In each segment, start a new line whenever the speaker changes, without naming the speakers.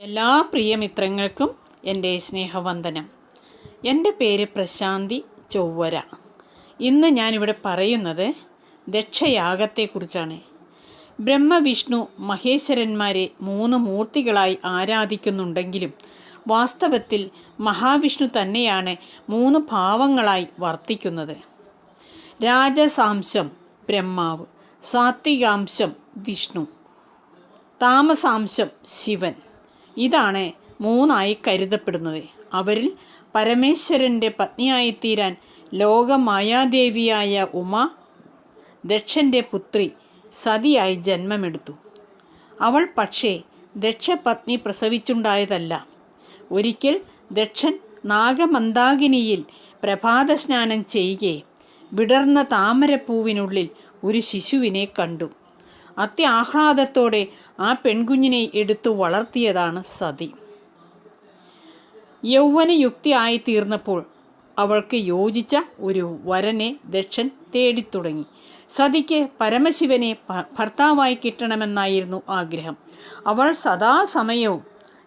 എല്ലാ പ്രിയമിത്രങ്ങൾക്കും എന്റെ സ്നേഹവന്ദനം. എന്റെ പേര് പ്രശാന്തി ചൊവ്വര. ഇന്ന് ഞാനിവിടെ പറയുന്നത് ദക്ഷയാഗത്തെക്കുറിച്ചാണ്. ബ്രഹ്മവിഷ്ണു മഹേശ്വരന്മാരെ മൂന്ന് മൂർത്തികളായി ആരാധിക്കുന്നുണ്ടെങ്കിലും വാസ്തവത്തിൽ മഹാവിഷ്ണു തന്നെയാണ് മൂന്ന് ഭാവങ്ങളായി വർത്തിക്കുന്നത്. രാജസാംശം ബ്രഹ്മാവ് സാത്വികാംശം വിഷ്ണു താമസാംശം ശിവൻ. ഇതാണ് മൂന്നായി കരുതപ്പെടുന്നത്. അവരിൽ പരമേശ്വരന്റെ പത്നിയായിത്തീരാൻ ലോകമായാദേവിയായ ഉമ ദക്ഷന്റെ പുത്രി സതിയായി ജന്മമെടുത്തു. അവൾ പക്ഷേ ദക്ഷപത്നി പ്രസവിച്ചുണ്ടായതല്ല. ഒരിക്കൽ ദക്ഷൻ നാഗമന്ദാകിനിയിൽ പ്രഭാതസ്നാനം ചെയ്യുകയെ വിടർന്ന താമരപ്പൂവിനുള്ളിൽ ഒരു ശിശുവിനെ കണ്ടു. അത്യാഹ്ലാദത്തോടെ ആ പെൺകുഞ്ഞിനെ എടുത്തു വളർത്തിയതാണ് സതി. യൗവനയുക്തിയായി തീർന്നപ്പോൾ അവൾക്ക് യോജിച്ച ഒരു വരനെ ദക്ഷൻ തേടിത്തുടങ്ങി. സതിക്ക് പരമശിവനെ ഭർത്താവായി കിട്ടണമെന്നായിരുന്നു ആഗ്രഹം. അവൾ സദാസമയവും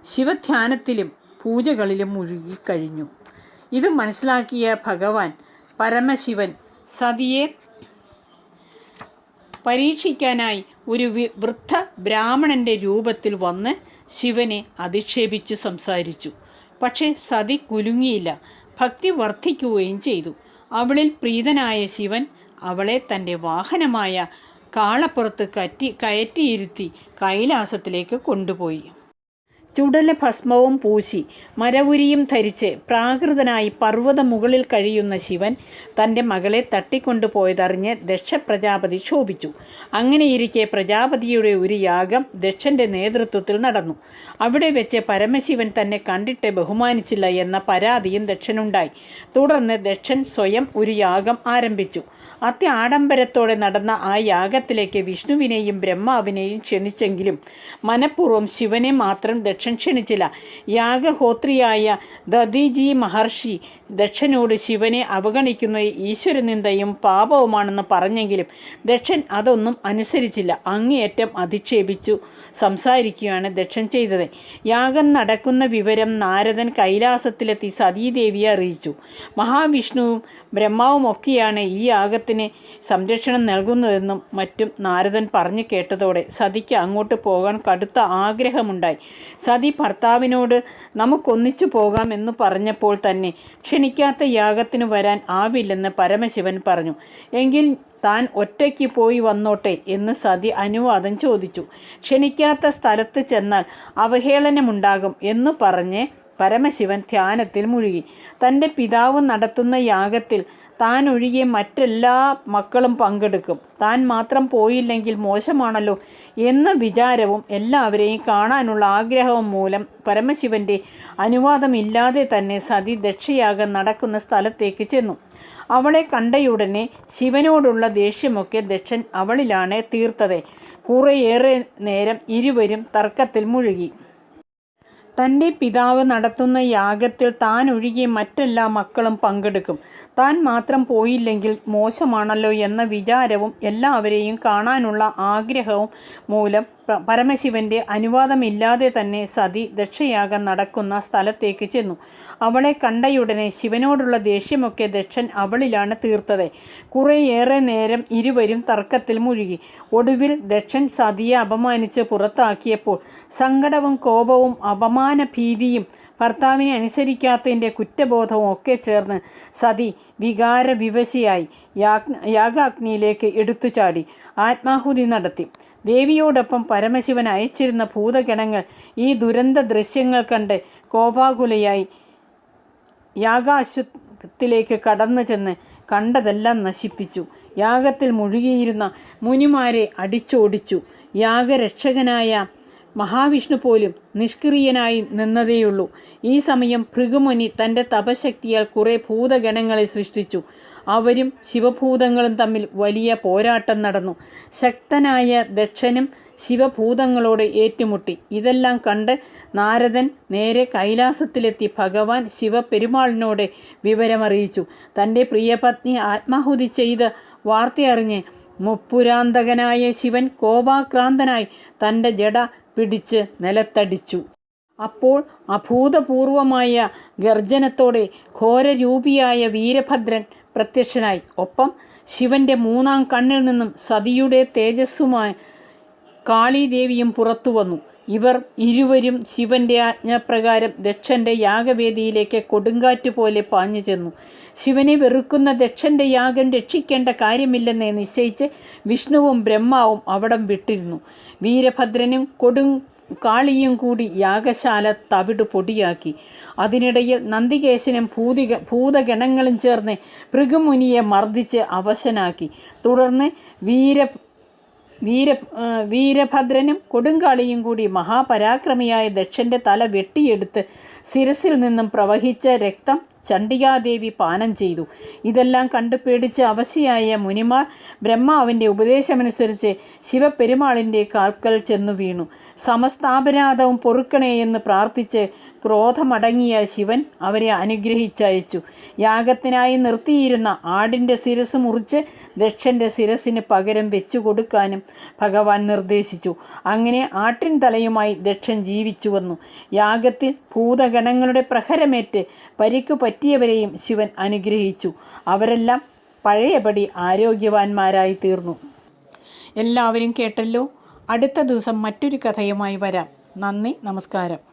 ശിവധ്യാനത്തിലും പൂജകളിലും മുഴുകിക്കഴിഞ്ഞു ഇത് മനസ്സിലാക്കിയ ഭഗവാൻ പരമശിവൻ സതിയെ പരീക്ഷിക്കാനായി ഒരു വൃദ്ധ ബ്രാഹ്മണന്റെ രൂപത്തിൽ വന്ന് ശിവനെ അധിക്ഷേപിച്ചു സംസാരിച്ചു. പക്ഷേ സതി കുലുങ്ങിയില്ല. ഭക്തി വർദ്ധിക്കുകയും ചെയ്തു. അവളിൽ പ്രീതനായ ശിവൻ അവളെ തന്റെ വാഹനമായ കാളപ്പുറത്ത് കറ്റി കയറ്റിയിരുത്തി കൈലാസത്തിലേക്ക് കൊണ്ടുപോയി. ചുടല ഭസ്മവും പൂശി മരവുരിയും ധരിച്ച് പ്രാകൃതനായി പർവത മുകളിൽ കഴിയുന്ന ശിവൻ തന്റെ മകളെ തട്ടിക്കൊണ്ടുപോയതറിഞ്ഞ് ദക്ഷ പ്രജാപതി ക്ഷോഭിച്ചു അങ്ങനെയിരിക്കെ പ്രജാപതിയുടെ ഒരു യാഗം ദക്ഷന്റെ നേതൃത്വത്തിൽ നടന്നു. അവിടെ വെച്ച് പരമശിവൻ തന്നെ കണ്ടിട്ട് ബഹുമാനിച്ചില്ല എന്ന പരാതിയും ദക്ഷനുണ്ടായി. തുടർന്ന് ദക്ഷൻ സ്വയം ഒരു യാഗം ആരംഭിച്ചു. അത്യാഡംബരത്തോടെ നടന്ന ആ യാഗത്തിലേക്ക് വിഷ്ണുവിനെയും ബ്രഹ്മാവിനെയും ക്ഷണിച്ചെങ്കിലും മനഃപൂർവം ശിവനെ മാത്രം ദക്ഷൻ ക്ഷണിച്ചില്ല. യാഗഹോത്രിയായ ദതിജി മഹർഷി ദക്ഷനോട് ശിവനെ അവഗണിക്കുന്ന ഈശ്വരനിന്ദയും പാപവുമാണെന്ന് പറഞ്ഞെങ്കിലും ദക്ഷൻ അതൊന്നും അനുസരിച്ചില്ല. അങ്ങേയറ്റം അധിക്ഷേപിച്ചു സംസാരിക്കുകയാണ് ദക്ഷൻ ചെയ്തത്. യാഗം നടക്കുന്ന വിവരം നാരദൻ കൈലാസത്തിലെത്തി സതീദേവിയെ അറിയിച്ചു. മഹാവിഷ്ണുവും ബ്രഹ്മാവും ഒക്കെയാണ് ഈ യാഗത്തിന് സംരക്ഷണം നൽകുന്നതെന്നും മറ്റും നാരദൻ പറഞ്ഞു കേട്ടതോടെ സതിക്ക് അങ്ങോട്ട് പോകാൻ കടുത്ത ആഗ്രഹമുണ്ടായി. സതി ഭർത്താവിനോട് നമുക്കൊന്നിച്ചു പോകാം എന്ന് പറഞ്ഞപ്പോൾ തന്നെ ക്ഷണിക്കാത്ത യാഗത്തിന് വരാൻ ആവില്ലെന്ന് പരമശിവൻ പറഞ്ഞു. എങ്കിൽ താൻ ഒറ്റയ്ക്ക് പോയി വന്നോട്ടെ എന്ന് സതി അനുവാദം ചോദിച്ചു. ക്ഷണിക്കാത്ത സ്ഥലത്ത് ചെന്നാൽ അവഹേളനമുണ്ടാകും എന്ന് പറഞ്ഞ് പരമശിവൻ ധ്യാനത്തിൽ മുഴുകി. തന്റെ പിതാവ് നടത്തുന്ന യാഗത്തിൽ താൻ ഒഴികെ മറ്റെല്ലാ മക്കളും പങ്കെടുക്കും. താൻ മാത്രം പോയില്ലെങ്കിൽ മോശമാണല്ലോ എന്ന വിചാരവും എല്ലാവരെയും കാണാനുള്ള ആഗ്രഹവും മൂലം പരമശിവന്റെ അനുവാദമില്ലാതെ തന്നെ സതി ദക്ഷയാഗം നടക്കുന്ന സ്ഥലത്തേക്ക് ചെന്നു. അവളെ കണ്ടയുടനെ ശിവനോടുള്ള ദേഷ്യമൊക്കെ ദക്ഷൻ അവളിലാണ് തീർത്തത്. കുറേയേറെ നേരം ഇരുവരും തർക്കത്തിൽ മുഴുകി. തന്റെ പിതാവ് നടത്തുന്ന യാഗത്തിൽ താൻ ഒഴികെ മറ്റെല്ലാ മക്കളും പങ്കെടുക്കും. താൻ മാത്രം പോയില്ലെങ്കിൽ മോശമാണല്ലോ എന്ന വിചാരവും എല്ലാവരെയും കാണാനുള്ള ആഗ്രഹവും മൂലം പരമശിവന്റെ അനുവാദമില്ലാതെ തന്നെ സതി ദക്ഷയാഗം നടക്കുന്ന സ്ഥലത്തേക്ക് ചെന്നു. അവളെ കണ്ടയുടനെ ശിവനോടുള്ള ദേഷ്യമൊക്കെ ദക്ഷൻ അവളിലാണ് തീർത്തത്. കുറേയേറെ നേരം ഇരുവരും തർക്കത്തിൽ മുഴുകി. ഒടുവിൽ ദക്ഷൻ സതിയെ അപമാനിച്ച് പുറത്താക്കിയപ്പോൾ സങ്കടവും കോപവും അപമാന ഭീതിയും ഭർത്താവിനെ അനുസരിക്കാത്തതിന്റെ കുറ്റബോധവും ഒക്കെ ചേർന്ന് സതി വികാരവിവശയായി യാഗാഗ്നിയിലേക്ക് എടുത്തു ചാടി ആത്മാഹുതി നടത്തി. ദേവിയോടൊപ്പം പരമശിവൻ അയച്ചിരുന്ന ഭൂതഗണങ്ങൾ ഈ ദുരന്ത ദൃശ്യങ്ങൾ കണ്ട് കോപാകുലയായി യാഗാശ്വത്തിലേക്ക് കടന്നു ചെന്ന് കണ്ടതെല്ലാം നശിപ്പിച്ചു. യാഗത്തിൽ മുഴുകിയിരുന്ന മുനിമാരെ അടിച്ചോടിച്ചു. യാഗരക്ഷകനായ മഹാവിഷ്ണു പോലും നിഷ്ക്രിയനായി നിന്നതേയുള്ളൂ. ഈ സമയം ഭൃഗുമുനി തന്റെ തപശക്തിയാൽ കുറേ ഭൂതഗണങ്ങളെ സൃഷ്ടിച്ചു. അവരും ശിവഭൂതങ്ങളും തമ്മിൽ വലിയ പോരാട്ടം നടന്നു. ശക്തനായ ദക്ഷനും ശിവഭൂതങ്ങളോട് ഏറ്റുമുട്ടി. ഇതെല്ലാം കണ്ട് നാരദൻ നേരെ കൈലാസത്തിലെത്തി ഭഗവാൻ ശിവപെരുമാളിനോട് വിവരമറിയിച്ചു. തന്റെ പ്രിയപത്നി ആത്മാഹുതി ചെയ്ത് വാർത്തയറിഞ്ഞ് മുപ്പുരാന്തകനായ ശിവൻ കോപാക്രാന്തനായി. തന്റെ ജട പിടിച്ച് നിലത്തടിച്ചു. അപ്പോൾ അഭൂതപൂർവമായ ഗർജനത്തോടെ ഘോരരൂപിയായ വീരഭദ്രൻ പ്രത്യക്ഷനായി. ഒപ്പം ശിവന്റെ മൂന്നാം കണ്ണിൽ നിന്നും സതിയുടെ തേജസ്സുമായി കാളീദേവിയും പുറത്തു വന്നു. ഇവർ ഇരുവരും ശിവന്റെ ആജ്ഞാപ്രകാരം ദക്ഷന്റെ യാഗവേദിയിലേക്ക് കൊടുങ്കാറ്റ് പോലെ പാഞ്ഞു ചെന്നു. ശിവനെ വെറുക്കുന്ന ദക്ഷന്റെ യാഗം രക്ഷിക്കേണ്ട കാര്യമില്ലെന്ന് നിശ്ചയിച്ച് വിഷ്ണുവും ബ്രഹ്മാവും അവിടം വിട്ടിരുന്നു. വീരഭദ്രനും കൊടും കാളിയും കൂടി യാഗശാല തവിട് പൊടിയാക്കി. അതിനിടയിൽ നന്ദികേശനും ഭൂതിക ഭൂതഗണങ്ങളും ചേർന്ന് ഭൃഗുമുനിയെ മർദ്ദിച്ച് അവശനാക്കി. തുടർന്ന് വീര വീര വീരഭദ്രനും കൊടുങ്കാളിയും കൂടി മഹാപരാക്രമിയായ ദക്ഷന്റെ തല വെട്ടിയെടുത്ത് ശിരസിൽ നിന്നും പ്രവഹിച്ച രക്തം ചണ്ഡികാദേവി പാനം ചെയ്തു. ഇതെല്ലാം കണ്ടു പേടിച്ച് അവശയായ മുനിമാർ ബ്രഹ്മാവിന്റെ ഉപദേശമനുസരിച്ച് ശിവപെരുമാളിന്റെ കാൽക്കൽ ചെന്നു വീണു. സമസ്താപരാധവും പൊറുക്കണേ എന്ന് പ്രാർത്ഥിച്ച് ക്രോധമടങ്ങിയ ശിവൻ അവരെ അനുഗ്രഹിച്ചയച്ചു. യാഗത്തിനായി നിർത്തിയിരുന്ന ആടിന്റെ ശിരസ് മുറിച്ച് ദക്ഷന്റെ ശിരസിന് പകരം വെച്ചു കൊടുക്കാനും ഭഗവാൻ നിർദ്ദേശിച്ചു. അങ്ങനെ ആട്ടിൻ തലയുമായി ദക്ഷൻ ജീവിച്ചു വന്നു. യാഗത്തിൽ ഭൂതഗണങ്ങളുടെ പ്രഹരമേറ്റ് പരിക്കു പറ്റിയവരെയും ശിവൻ അനുഗ്രഹിച്ചു. അവരെല്ലാം പഴയപടി ആരോഗ്യവാന്മാരായി തീർന്നു. എല്ലാവരും കേട്ടല്ലോ? അടുത്ത ദിവസം മറ്റൊരു കഥയുമായി വരാം. നന്ദി നമസ്കാരം.